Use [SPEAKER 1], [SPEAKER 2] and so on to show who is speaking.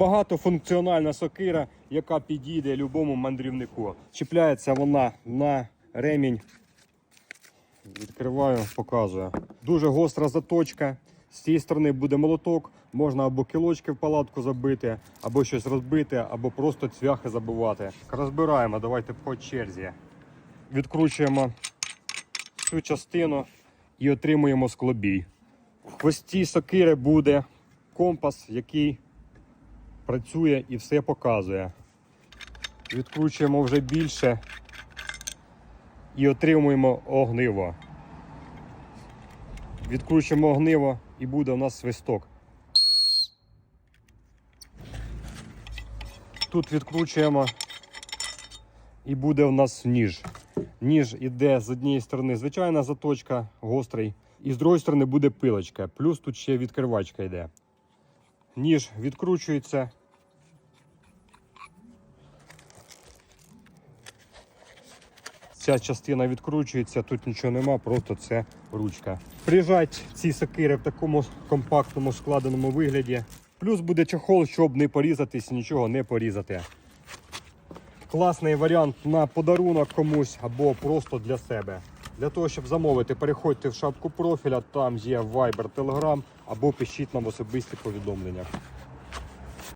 [SPEAKER 1] Багатофункціональна сокира, яка підійде любому мандрівнику. Чіпляється вона на ремінь. Відкриваю, показую. Дуже гостра заточка. З цієї сторони буде молоток, можна або кілочки в палатку забити, або щось розбити, або просто цвяхи забивати. Розбираємо, давайте по черзі. Відкручуємо цю частину і отримуємо склобій. В хвості сокири буде компас, який працює і все показує. Відкручуємо вже більше і отримуємо огниво. Відкручуємо огниво і буде у нас свисток. Тут відкручуємо і буде у нас ніж. Ніж іде з однієї сторони звичайна заточка, гострий, і з другої сторони буде пилочка. Плюс тут ще відкривачка йде. Ніж відкручується. Ця частина відкручується, тут нічого нема, просто це ручка. Приїжджать ці сокири в такому компактному складеному вигляді. Плюс буде чохол, щоб не порізатись, нічого не порізати. Класний варіант на подарунок комусь або просто для себе. Для того, щоб замовити, переходьте в шапку профіля, там є Viber, Telegram або пишіть нам особисті повідомлення.